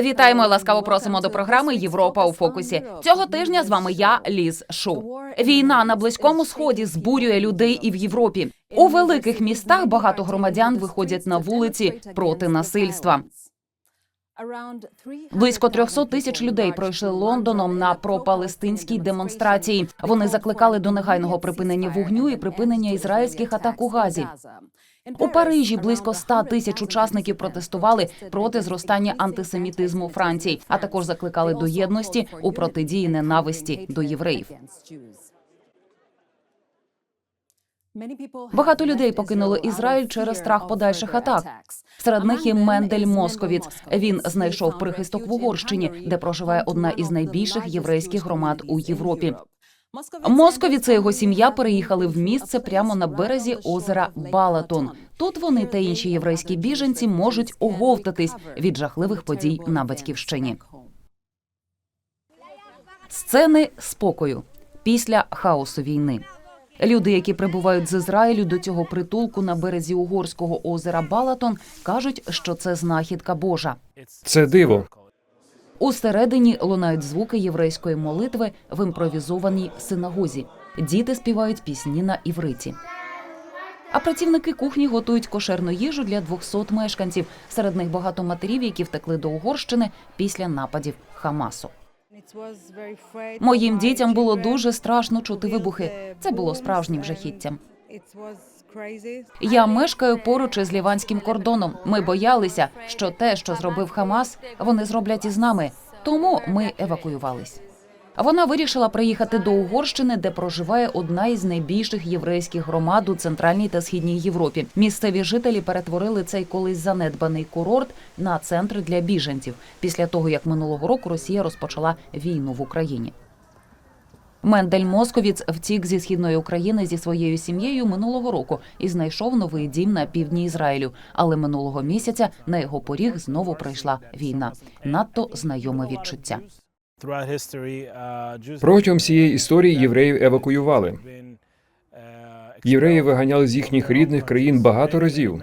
Вітаємо, ласкаво просимо до програми Європа у фокусі. Цього тижня з вами я, Ліз Шу. Війна на близькому сході збурює людей і в Європі. У великих містах багато громадян виходять на вулиці проти насильства. Близько 300 тисяч людей пройшли Лондоном на пропалестинській демонстрації. Вони закликали до негайного припинення вогню і припинення ізраїльських атак у Газі. У Парижі близько 100 тисяч учасників протестували проти зростання антисемітизму Франції, а також закликали до єдності у протидії ненависті до євреїв. Багато людей покинули Ізраїль через страх подальших атак. Серед них і Мендель Московіц. Він знайшов прихисток в Угорщині, де проживає одна із найбільших єврейських громад у Європі. Московіц і його сім'я переїхали в місце прямо на березі озера Балатон. Тут вони та інші єврейські біженці можуть оговтатись від жахливих подій на батьківщині. Сцени спокою після хаосу війни. Люди, які прибувають з Ізраїлю до цього притулку на березі угорського озера Балатон, кажуть, що це знахідка Божа. Це диво. Усередині лунають звуки єврейської молитви в імпровізованій синагозі. Діти співають пісні на івриті. А працівники кухні готують кошерну їжу для 200 мешканців. Серед них багато матерів, які втекли до Угорщини після нападів Хамасу. Моїм дітям було дуже страшно чути вибухи. Це було справжнім жахіттям. Я мешкаю поруч із ліванським кордоном. Ми боялися, що те, що зробив Хамас, вони зроблять із нами. Тому ми евакуювались. Вона вирішила приїхати до Угорщини, де проживає одна із найбільших єврейських громад у центральній та східній Європі. Місцеві жителі перетворили цей колись занедбаний курорт на центр для біженців після того, як минулого року Росія розпочала війну в Україні. Мендель Московіц втік зі східної України зі своєю сім'єю минулого року і знайшов новий дім на півдні Ізраїлю. Але минулого місяця на його поріг знову прийшла війна. Надто знайоме відчуття. Протягом всієї історії євреїв евакуювали. Євреї виганяли з їхніх рідних країн багато разів.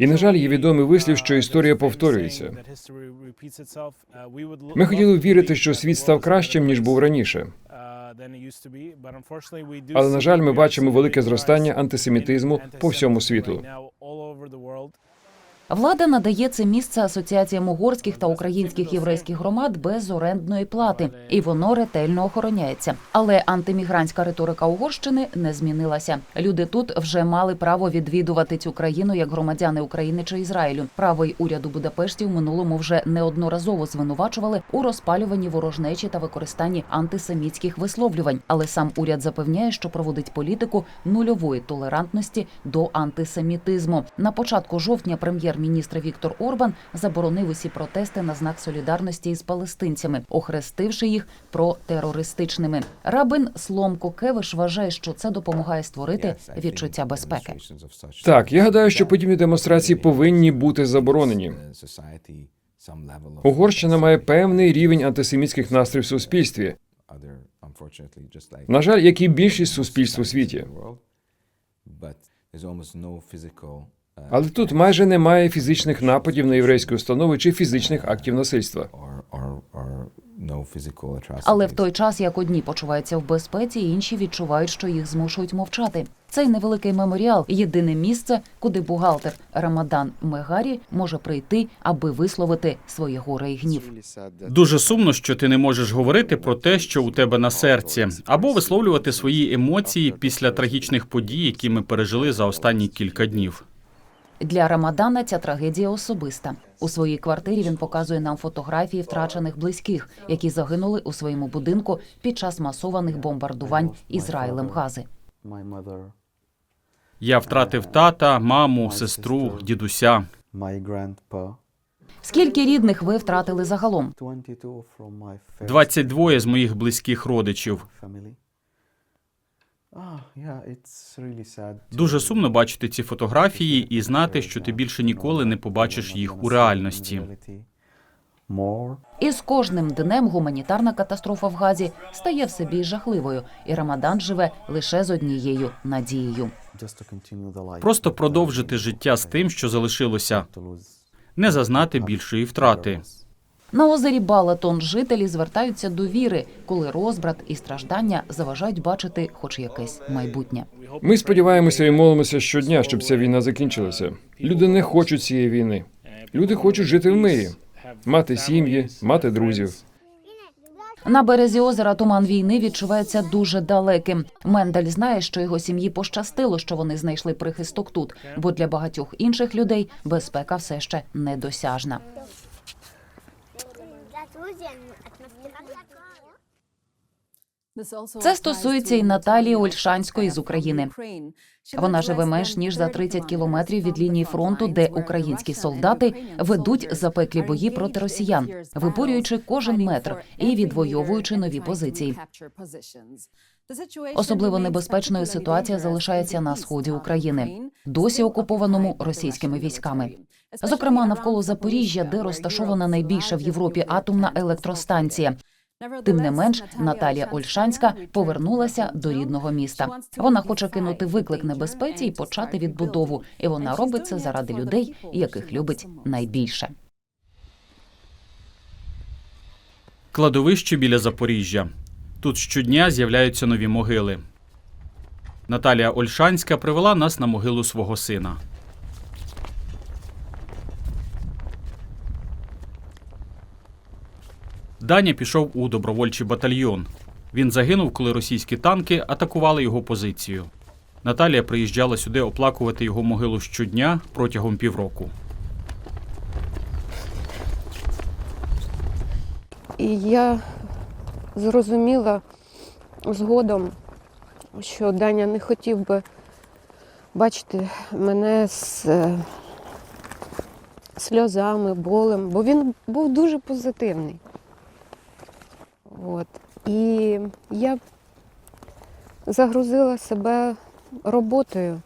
І, на жаль, є відомий вислів, що історія повторюється. Ми хотіли вірити, що світ став кращим ніж був раніше. Але на жаль, ми бачимо велике зростання антисемітизму по всьому світу. Влада надає це місце асоціаціям угорських та українських єврейських громад без орендної плати, і воно ретельно охороняється. Але антимігрантська риторика Угорщини не змінилася. Люди тут вже мали право відвідувати цю країну як громадяни України чи Ізраїлю. Правий уряду Будапешті в минулому вже неодноразово звинувачували у розпалюванні ворожнечі та використанні антисемітських висловлювань. Але сам уряд запевняє, що проводить політику нульової толерантності до антисемітизму. На початку жовтня прем'єр Міністр Віктор Орбан заборонив усі протести на знак солідарності із палестинцями, охрестивши їх протерористичними. Рабин Сломко Кевиш вважає, що це допомагає створити відчуття безпеки. Так, я гадаю, що подібні демонстрації повинні бути заборонені. Угорщина має певний рівень антисемітських настроїв в суспільстві. На жаль, як і більшість суспільств у світі. Але тут майже немає фізичних нападів на єврейські установи чи фізичних актів насильства. Але в той час, як одні почуваються в безпеці, інші відчувають, що їх змушують мовчати. Цей невеликий меморіал єдине місце, куди бухгалтер Рамадан Мегарі може прийти, аби висловити своє горе і гнів. Дуже сумно, що ти не можеш говорити про те, що у тебе на серці, або висловлювати свої емоції після трагічних подій, які ми пережили за останні кілька днів. Для Рамадана ця трагедія особиста. У своїй квартирі він показує нам фотографії втрачених близьких, які загинули у своєму будинку під час масованих бомбардувань Ізраїлем Гази. Я втратив тата, маму, сестру, дідуся. Скільки рідних ви втратили загалом? 22 from my 22 з моїх близьких родичів. Дуже сумно бачити ці фотографії і знати, що ти більше ніколи не побачиш їх у реальності. І з кожним днем гуманітарна катастрофа в Газі стає все більш жахливою, і Рамадан живе лише з однією надією. Просто продовжити життя з тим, що залишилося. Не зазнати більшої втрати. На озері Балатон жителі звертаються до віри, коли розбрат і страждання заважають бачити хоч якесь майбутнє. Ми сподіваємося і молимося щодня, щоб ця війна закінчилася. Люди не хочуть цієї війни. Люди хочуть жити в мирі, мати сім'ї, мати друзів. На березі озера туман війни відчувається дуже далеким. Мендель знає, що його сім'ї пощастило, що вони знайшли прихисток тут, бо для багатьох інших людей безпека все ще недосяжна. Це стосується і Наталії Ольшанської з України. Вона живе менш ніж за 30 кілометрів від лінії фронту, де українські солдати ведуть запеклі бої проти росіян, виборюючи кожен метр і відвоюючи нові позиції. Особливо небезпечною ситуація залишається на сході України, досі окупованому російськими військами. Зокрема, навколо Запоріжжя, де розташована найбільша в Європі атомна електростанція. Тим не менш, Наталія Ольшанська повернулася до рідного міста. Вона хоче кинути виклик небезпеці і почати відбудову. І вона робить це заради людей, яких любить найбільше. Кладовище біля Запоріжжя. Тут щодня з'являються нові могили. Наталія Ольшанська привела нас на могилу свого сина. Даня пішов у добровольчий батальйон. Він загинув, коли російські танки атакували його позицію. Наталія приїжджала сюди оплакувати його могилу щодня протягом півроку. І я зрозуміла згодом, що Даня не хотів би бачити мене з е, сльозами, болем, бо він був дуже позитивний. От. І я загрузила себе роботою.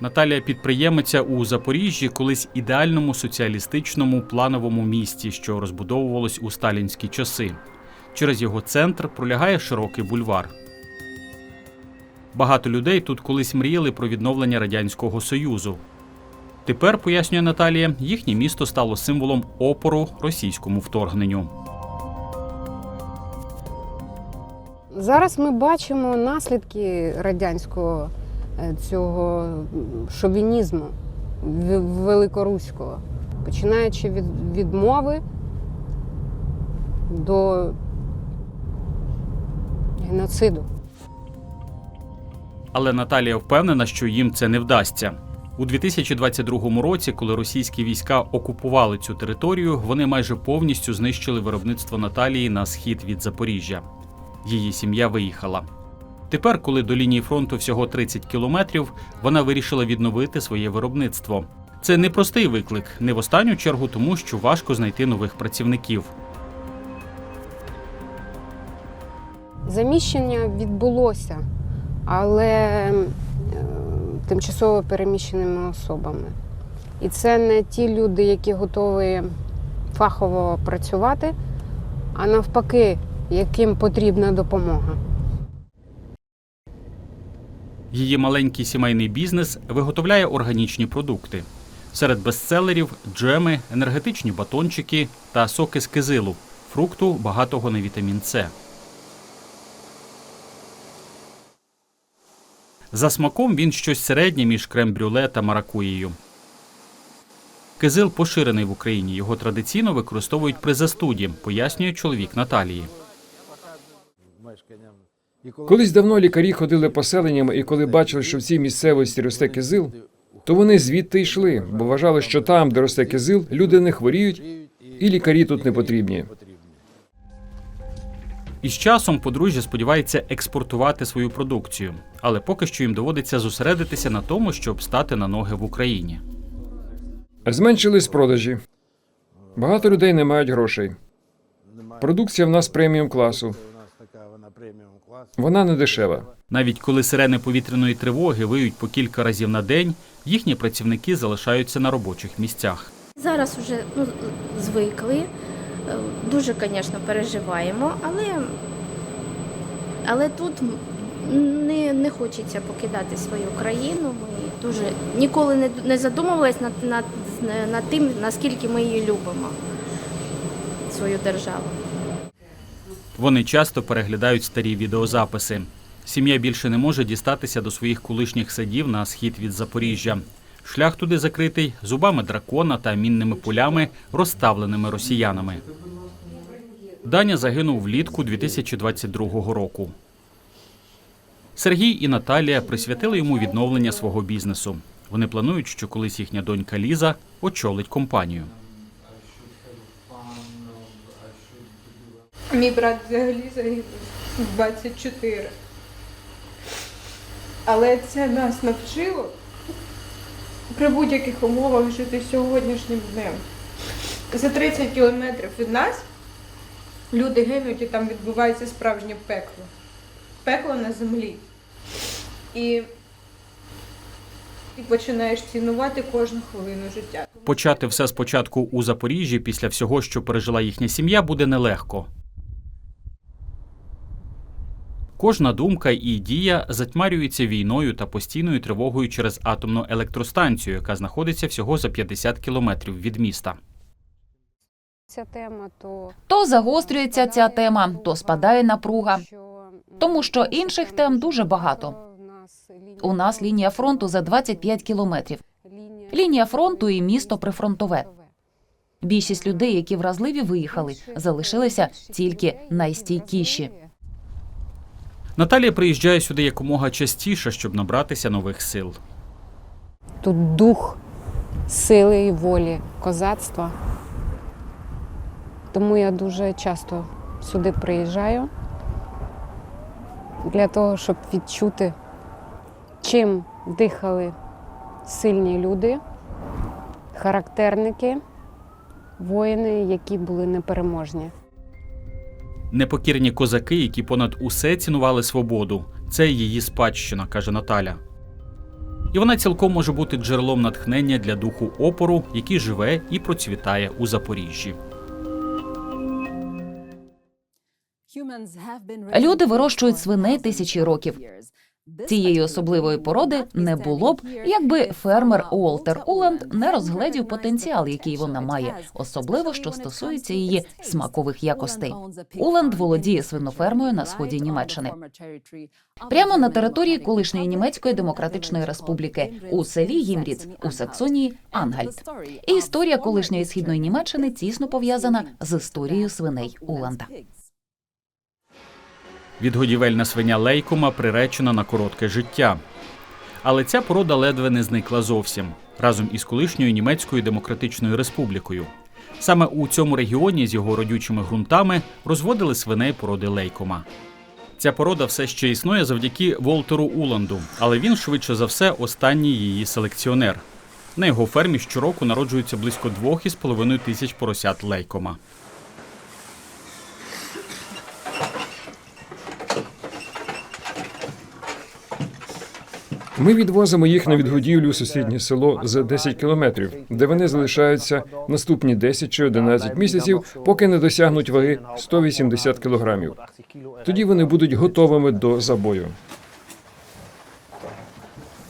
Наталія підприємиця у Запоріжжі, колись ідеальному соціалістичному плановому місті, що розбудовувалось у сталінські часи. Через його центр пролягає широкий бульвар. Багато людей тут колись мріяли про відновлення радянського союзу. Тепер, пояснює Наталія, їхнє місто стало символом опору російському вторгненню. Зараз ми бачимо наслідки радянського е, цього шовінізму великоруського, починаючи від відмови до геноциду. Але Наталія впевнена, що їм це не вдасться. У 2022 році, коли російські війська окупували цю територію, вони майже повністю знищили виробництво Наталії на схід від Запоріжжя. Її сім'я виїхала. Тепер, коли до лінії фронту всього 30 кілометрів, вона вирішила відновити своє виробництво. Це непростий виклик, не в останню чергу тому, що важко знайти нових працівників. Заміщення відбулося, але е, тимчасово переміщеними особами. І це не ті люди, які готові фахово працювати, а навпаки, яким потрібна допомога. Її маленький сімейний бізнес виготовляє органічні продукти. Серед бестселерів джеми, енергетичні батончики та соки з кизилу, фрукту багатого на вітамін С. За смаком він щось середнє між крем-брюле та маракуєю. Кизил поширений в Україні. Його традиційно використовують при застуді, пояснює чоловік Наталії. Колись давно лікарі ходили поселенням, і коли бачили, що в цій місцевості росте кизил, то вони звідти йшли, бо вважали, що там, де росте кизил, люди не хворіють, і лікарі тут не потрібні. Із часом подружжя сподівається експортувати свою продукцію, але поки що їм доводиться зосередитися на тому, щоб стати на ноги в Україні. Зменшились продажі. Багато людей не мають грошей. Продукція в нас преміум класу. Вона не дешева. Навіть коли сирени повітряної тривоги виють по кілька разів на день, їхні працівники залишаються на робочих місцях. Зараз вже ну, звикли. Дуже, звісно, переживаємо, але, але тут не, не хочеться покидати свою країну. Ми Дуже ніколи не, не задумувалась над, над, над тим, наскільки ми її любимо, свою державу. Вони часто переглядають старі відеозаписи. Сім'я більше не може дістатися до своїх колишніх садів на схід від Запоріжжя. Шлях туди закритий зубами дракона та мінними полями, розставленими росіянами. Даня загинув влітку 2022 року. Сергій і Наталія присвятили йому відновлення свого бізнесу. Вони планують, що колись їхня донька Ліза очолить компанію. Мій брат взагалі загинув в 24. Але це нас навчило при будь-яких умовах жити сьогоднішнім днем. За 30 кілометрів від нас люди гинуть і там відбувається справжнє пекло. Пекло на землі. І ти починаєш цінувати кожну хвилину життя. Почати все спочатку у Запоріжжі після всього, що пережила їхня сім'я, буде нелегко. Кожна думка і дія затьмарюється війною та постійною тривогою через атомну електростанцію, яка знаходиться всього за 50 кілометрів від міста. Ця тема то То загострюється ця тема, то спадає напруга. Тому що інших тем дуже багато. У нас лінія фронту за 25 кілометрів. Лінія, Лінія фронту і місто прифронтове. Більшість людей, які вразливі виїхали, залишилися тільки найстійкіші. Наталія приїжджає сюди якомога частіше, щоб набратися нових сил. Тут дух сили і волі, козацтва. Тому я дуже часто сюди приїжджаю для того, щоб відчути, чим дихали сильні люди, характерники, воїни, які були непереможні. Непокірні козаки, які понад усе цінували свободу. Це її спадщина, каже Наталя. І вона цілком може бути джерелом натхнення для духу опору, який живе і процвітає у Запоріжжі. Люди вирощують свиней тисячі років. Цієї особливої породи не було б, якби фермер Уолтер Уланд не розгледів потенціал, який вона має, особливо що стосується її смакових якостей. Уланд володіє свинофермою на сході Німеччини. Прямо на території колишньої німецької демократичної республіки у селі Гімріц у Саксонії Ангальт. І історія колишньої східної Німеччини тісно пов'язана з історією свиней Уланда. Відгодівельна свиня лейкома приречена на коротке життя. Але ця порода ледве не зникла зовсім разом із колишньою німецькою демократичною республікою. Саме у цьому регіоні з його родючими ґрунтами розводили свиней породи лейкома. Ця порода все ще існує завдяки Волтеру Уланду, але він швидше за все останній її селекціонер. На його фермі щороку народжується близько 2,5 тисяч поросят лейкома. Ми відвозимо їх на відгодівлю у сусіднє село за 10 кілометрів, де вони залишаються наступні 10 чи 11 місяців, поки не досягнуть ваги 180 кілограмів. Тоді вони будуть готовими до забою.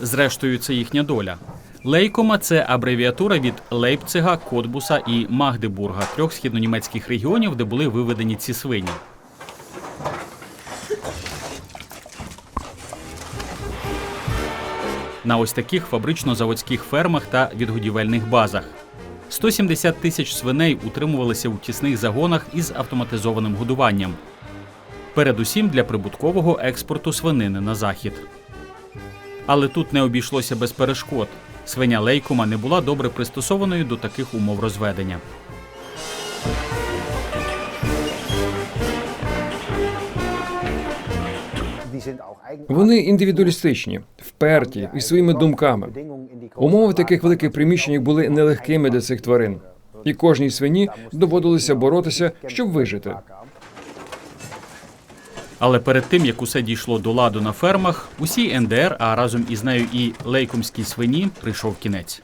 Зрештою, це їхня доля. Лейкома це абревіатура від Лейпцига, Котбуса і Магдебурга, трьох східнонімецьких регіонів, де були виведені ці свині. На ось таких фабрично-заводських фермах та відгодівельних базах. 170 тисяч свиней утримувалися у тісних загонах із автоматизованим годуванням. Передусім для прибуткового експорту свинини на захід. Але тут не обійшлося без перешкод. Свиня лейкома не була добре пристосованою до таких умов розведення. Вони індивідуалістичні, вперті і своїми думками. Умови таких великих приміщеннях були нелегкими для цих тварин, і кожній свині доводилося боротися, щоб вижити. Але перед тим як усе дійшло до ладу на фермах, усій НДР, а разом із нею і лейкомській свині, прийшов кінець.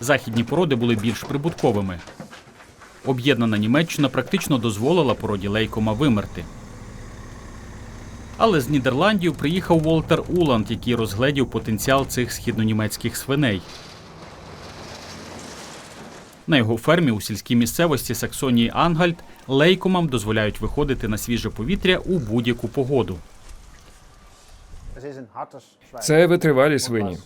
Західні породи були більш прибутковими. Об'єднана Німеччина практично дозволила породі лейкома вимерти. Але з Нідерландів приїхав Волтер Уланд, який розгледів потенціал цих східнонімецьких свиней. На його фермі у сільській місцевості Саксонії Ангальд лейкомам дозволяють виходити на свіже повітря у будь-яку погоду. Це витривалі свині.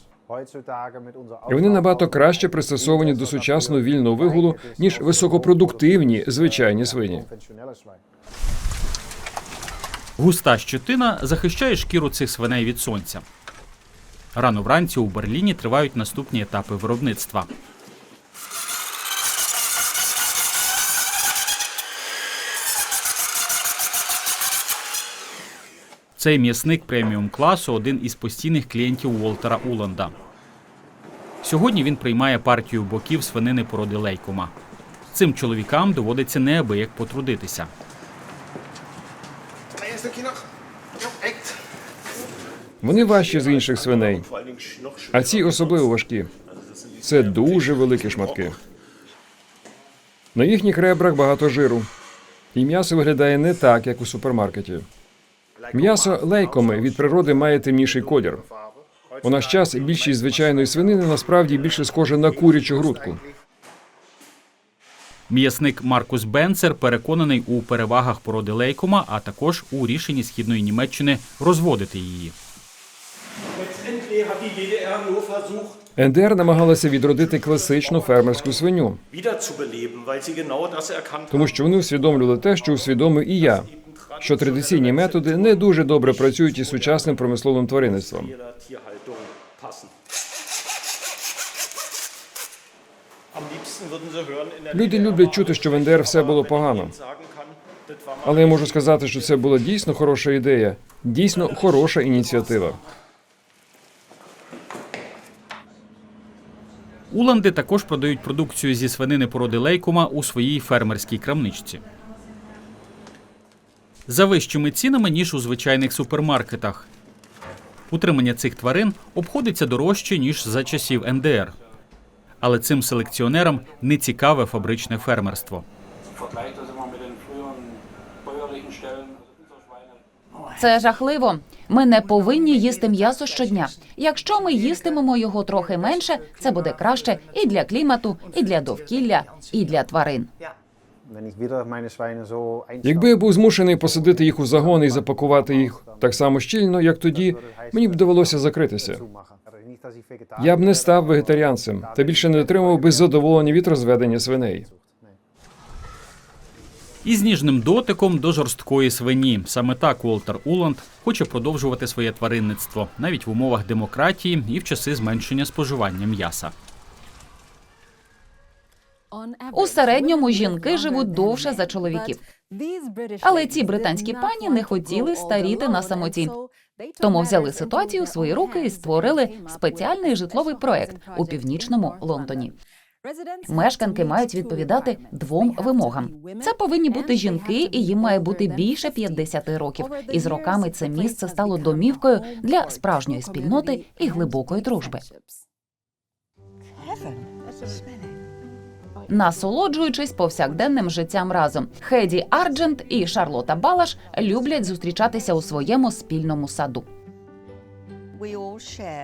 І вони набагато краще пристосовані до сучасного вільного вигулу, ніж високопродуктивні звичайні свині. Густа щетина захищає шкіру цих свиней від сонця. Рано вранці у Берліні тривають наступні етапи виробництва. Цей м'ясник преміум класу один із постійних клієнтів Волтера Уланда. Сьогодні він приймає партію боків свинини породи лейкома. Цим чоловікам доводиться неабияк потрудитися. Вони важчі з інших свиней, а ці особливо важкі. Це дуже великі шматки. На їхніх ребрах багато жиру, і м'ясо виглядає не так, як у супермаркеті. М'ясо лейкоми від природи має темніший колір. У наш час більшість звичайної свинини насправді більше схожа на курячу грудку. М'ясник Маркус Бенцер переконаний у перевагах породи лейкома, а також у рішенні східної Німеччини розводити її. НДР намагалася відродити класичну фермерську свиню, тому що вони усвідомлювали те, що усвідомив і я, що традиційні методи не дуже добре працюють із сучасним промисловим тваринництвом. Люди люблять чути, що в НДР все було погано. Але я можу сказати, що це була дійсно хороша ідея, дійсно хороша ініціатива. Уланди також продають продукцію зі свинини породи лейкома у своїй фермерській крамничці. За вищими цінами, ніж у звичайних супермаркетах. Утримання цих тварин обходиться дорожче, ніж за часів НДР. Але цим селекціонерам не цікаве фабричне фермерство. Це жахливо. Ми не повинні їсти м'ясо щодня. Якщо ми їстимемо його трохи менше, це буде краще і для клімату, і для довкілля, і для тварин. Якби я був змушений посадити їх у загон і запакувати їх так само щільно, як тоді, мені б довелося закритися. Я б не став вегетаріанцем та більше не отримав би задоволення від розведення свиней. Із ніжним дотиком до жорсткої свині. Саме так Уолтер Уланд хоче продовжувати своє тваринництво навіть в умовах демократії і в часи зменшення споживання м'яса. У середньому жінки живуть довше за чоловіків. Але ці британські пані не хотіли старіти на самоті. Тому взяли ситуацію в свої руки і створили спеціальний житловий проект у північному Лондоні. Мешканки мають відповідати двом вимогам. Це повинні бути жінки, і їм має бути більше 50 років. І з роками це місце стало домівкою для справжньої спільноти і глибокої дружби. Насолоджуючись повсякденним життям разом, Хеді Арджент і Шарлота Балаш люблять зустрічатися у своєму спільному саду.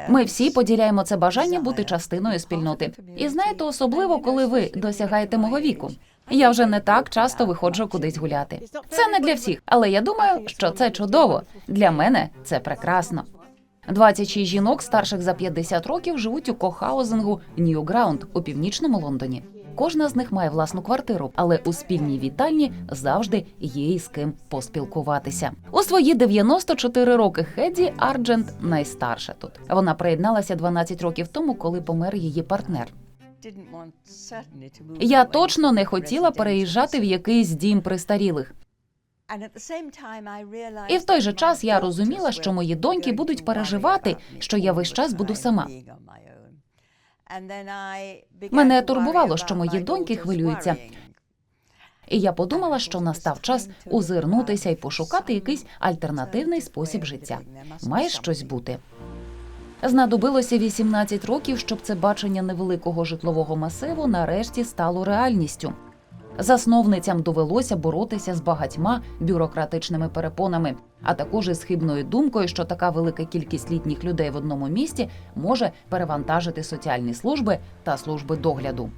Ми всі поділяємо це бажання бути частиною спільноти. І знаєте, особливо коли ви досягаєте мого віку. Я вже не так часто виходжу кудись гуляти. Це не для всіх, але я думаю, що це чудово. Для мене це прекрасно. 26 жінок старших за 50 років живуть у кохаузингу Ньюграунд у північному Лондоні. Кожна з них має власну квартиру, але у спільній вітальні завжди є із ким поспілкуватися. У свої 94 роки Хедді Арджент найстарша тут. Вона приєдналася 12 років тому, коли помер її партнер. Я точно не хотіла переїжджати в якийсь дім престарілих. І в той же час я розуміла, що мої доньки будуть переживати, що я весь час буду сама. Мене турбувало, що мої доньки хвилюються. І я подумала, що настав час озирнутися і пошукати якийсь альтернативний спосіб життя. Має щось бути. Знадобилося 18 років, щоб це бачення невеликого житлового масиву нарешті стало реальністю. Засновницям довелося боротися з багатьма бюрократичними перепонами, а також із хибною думкою, що така велика кількість літніх людей в одному місті може перевантажити соціальні служби та служби догляду.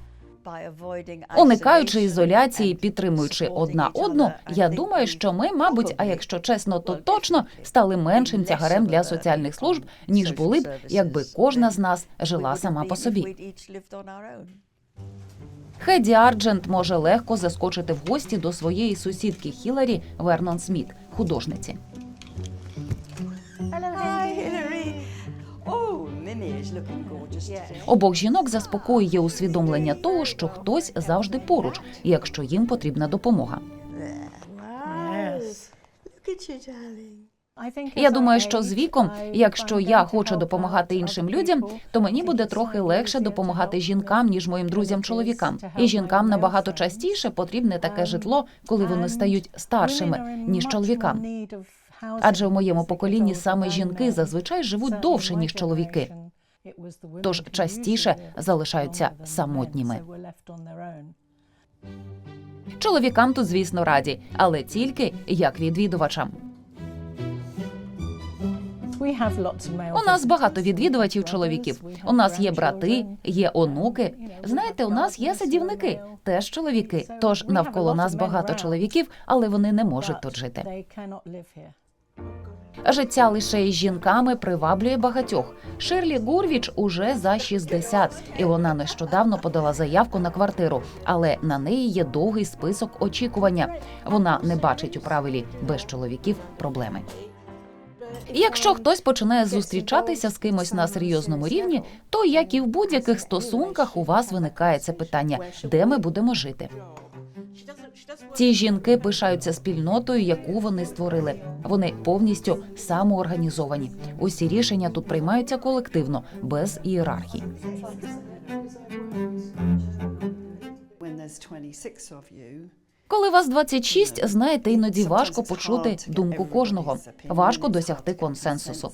Уникаючи ізоляції, підтримуючи одна одну, я думаю, що ми, мабуть, а якщо чесно, то точно стали меншим тягарем для соціальних служб, ніж були б, якби кожна з нас жила сама по собі. Хеді Арджент може легко заскочити в гості до своєї сусідки Хіларі Вернон Сміт, художниці. Обох жінок заспокоює усвідомлення того, що хтось завжди поруч, якщо їм потрібна допомога. Я думаю, що з віком, якщо я хочу допомагати іншим людям, то мені буде трохи легше допомагати жінкам, ніж моїм друзям-чоловікам. І жінкам набагато частіше потрібне таке житло, коли вони стають старшими, ніж чоловікам. Адже в моєму поколінні саме жінки зазвичай живуть довше, ніж чоловіки. Тож частіше залишаються самотніми. Чоловікам тут, звісно, раді, але тільки як відвідувачам. У нас багато відвідувачів чоловіків. У нас є брати, є онуки. Знаєте, у нас є садівники, теж чоловіки. Тож навколо нас багато чоловіків, але вони не можуть тут жити. Життя лише із жінками приваблює багатьох. Ширлі Гурвіч уже за 60, і вона нещодавно подала заявку на квартиру, але на неї є довгий список очікування. Вона не бачить у правилі без чоловіків проблеми. І Якщо хтось починає зустрічатися з кимось на серйозному рівні, то як і в будь-яких стосунках у вас виникає це питання, де ми будемо жити. Ці жінки пишаються спільнотою, яку вони створили. Вони повністю самоорганізовані. Усі рішення тут приймаються колективно, без ієрархій. Коли вас 26, знаєте, іноді важко почути думку кожного. Важко досягти консенсусу.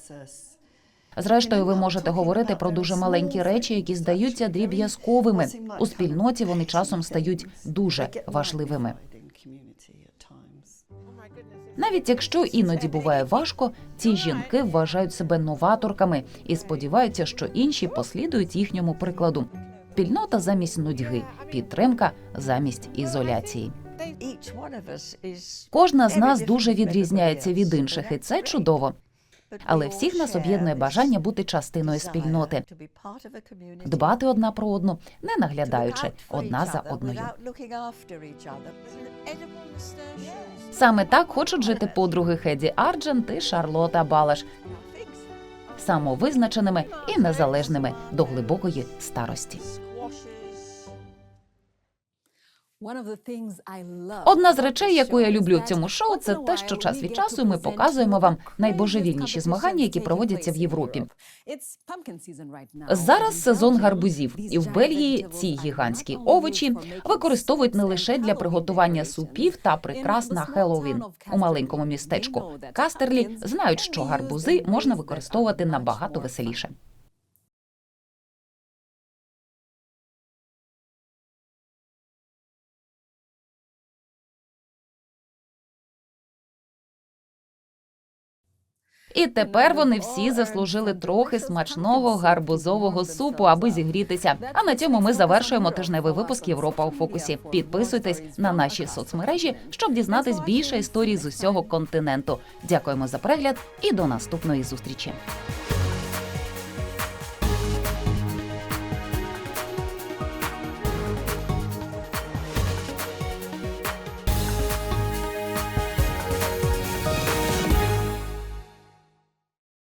Зрештою, ви можете говорити про дуже маленькі речі, які здаються дріб'язковими. У спільноті вони часом стають дуже важливими. Навіть якщо іноді буває важко, ці жінки вважають себе новаторками і сподіваються, що інші послідують їхньому прикладу. Спільнота замість нудьги, підтримка замість ізоляції. Кожна з нас дуже відрізняється від інших, і це чудово. Але всіх нас об'єднує бажання бути частиною спільноти, дбати одна про одну, не наглядаючи одна за одною. Саме так хочуть жити подруги Хеді Арджент і Шарлота Балаш, самовизначеними і незалежними до глибокої старості. Одна з речей, яку я люблю в цьому шоу, це те, що час від часу ми показуємо вам найбожевільніші змагання, які проводяться в Європі. Зараз сезон гарбузів, і в Бельгії ці гігантські овочі використовують не лише для приготування супів та прикрас на Хеллоуін. У маленькому містечку Кастерлі знають, що гарбузи можна використовувати набагато веселіше. І тепер вони всі заслужили трохи смачного гарбузового супу, аби зігрітися. А на цьому ми завершуємо тижневий випуск Європа у фокусі. Підписуйтесь на наші соцмережі, щоб дізнатись більше історій з усього континенту. Дякуємо за перегляд і до наступної зустрічі.